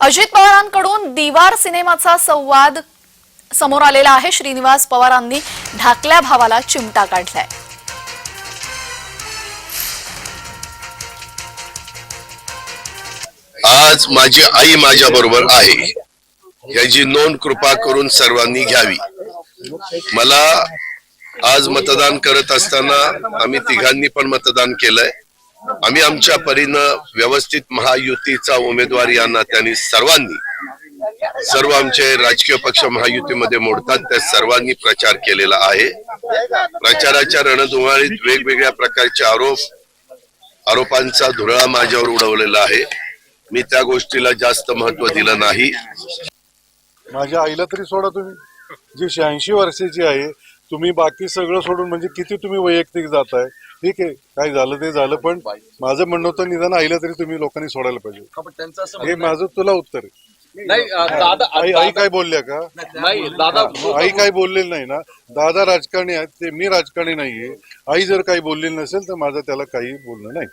अजित पवारांकडून दिवार सिनेमाचा संवाद समोर आलेला आहे. श्रीनिवास पवारांनी ढाकल्या भावाला चिमटा काढलाय. आज माझी आई माझ्या बरोबर आहे. याची नोंद कृपा करून सर्वांनी घ्यावी. मला आज मतदान करत असताना आम्ही तिघांनी पण मतदान केलंय. आम्ही आमच्या परीनं व्यवस्थित महायुतीचा उमेदवार या नात्याने सर्वांनी सर्व आमचे राजकीय पक्ष महायुतीमध्ये मोडतात त्या सर्वांनी प्रचार केलेला आहे. प्रचाराच्या रणधुमाळीत वेगवेगळ्या प्रकारचे आरोप आरोपांचा धुरळा माझ्यावर उडवलेला आहे. मी त्या गोष्टीला जास्त महत्त्व दिलं नाही. माझ्या आईला तरी सोडा तुम्ही. जी शहाऐंशी वर्षाची आहे तुम्ही बाकी सगळं सोडून म्हणजे किती तुम्ही वैयक्तिक जाताय? ठीक आहे काय झालं ते झालं पण माझं म्हणणं होतं निदान आईला तरी तुम्ही लोकांनी सोडायला पाहिजे. पण त्यांचं असं हे म्हणणं माझं तुला उत्तर आहे. नाही अं, दादा आई काय बोलल्या का? नाही दादा आई काय बोललेली नाही ना? दादा राजकारणी आहेत ते मी राजकारणी नाहीये. आई जर काही बोललेली नसेल तर माझं त्याला काही बोलणं नाही.